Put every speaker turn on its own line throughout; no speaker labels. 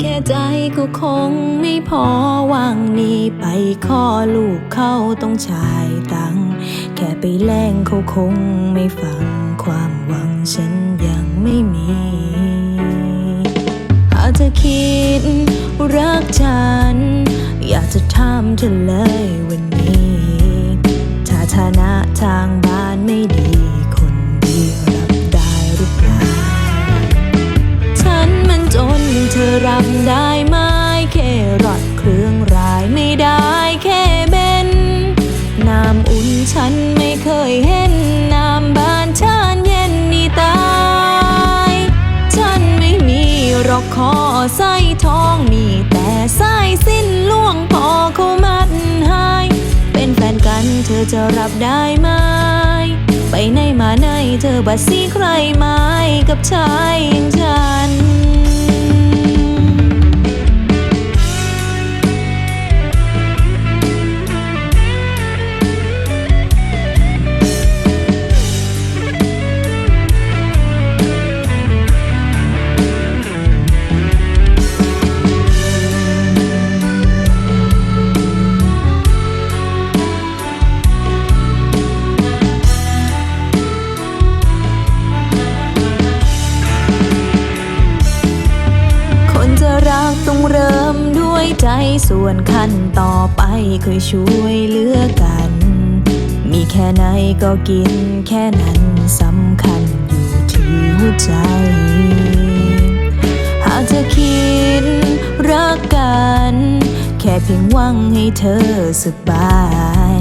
แค่ใจก็คงไม่พอวางนี้ไปข้อลูกเขาต้องชายตังค์แค่ไปแล้งเขาคงไม่ฟังความหวังฉันยังไม่มี หากเธอคิดรักฉัน อยากจะถามเธอเลยวัน ฉันไม่เคยเห็นน้ำบานชานเย็นนี่ตาย ฉันไม่มีรอกคอไส้ทองมีแต่ไส้สิ้นล่วงพอเขามัดหายเป็นแฟนกันเธอจะรับได้ไหม ไปไหนมาไหนเธอบัดซีใครไหมกับชายอย่างฉัน ต้องเริ่มด้วยใจส่วนขั้นต่อไปเคยช่วยเหลือกัน มีแค่ไหนก็กินแค่นั้นสำคัญอยู่ที่หัวใจ หากเธอคิดรักกัน แค่เพียงหวังให้เธอสบาย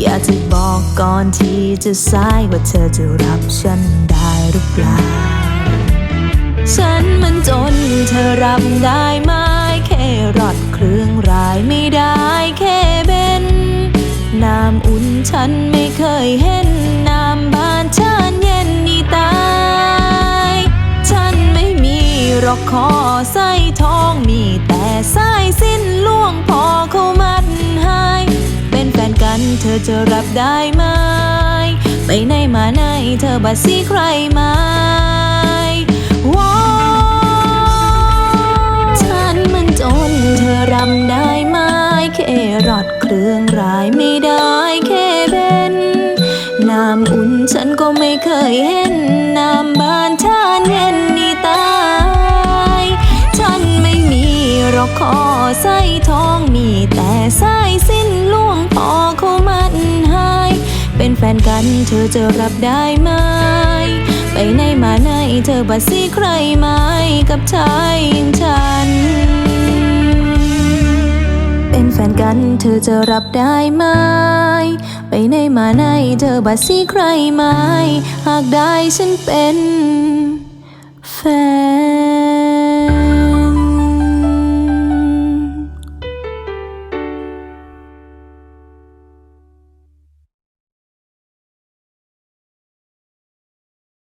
อยากจะบอกก่อนที่จะสายว่าเธอจะรับฉันได้หรือเปล่า จนเธอรับได้ไหมแค่รอดเครื่องรายไม่ได้แค่เบนน้ำอุ่นฉันไม่เคยเห็นน้ำบานฉันเย็นนี่ตาย ฉันไม่มีหรอกคอไส้ทองมีแต่ไส้สิ้นล่วงพอเขามัดใหายเป็นแฟนกันเธอจะรับได้ไหมไปไหนมาไหนเธอบัดซีใครมว้ำได้ไหมแค่รอดเครื่องรายไม่ได้แค่เบนน้ำอุ่นฉันก็ไม่เคยเห็น น้ำบานชานเย็นนี่ตาย ฉันไม่มีหรอกคอไส้ทองมีแต่ไส้สิ้นล่วงพอเขามัดหายเป็นแฟนกันเธอจะรับได้ไหม ไปไหนมาไหนเธอบัดซีใครไหมกับชาย ฟนกันเธอจะรับได้ไหม ไปไหนมาไหนเธอบัดซีใครไหม หากได้ฉันเป็นแฟน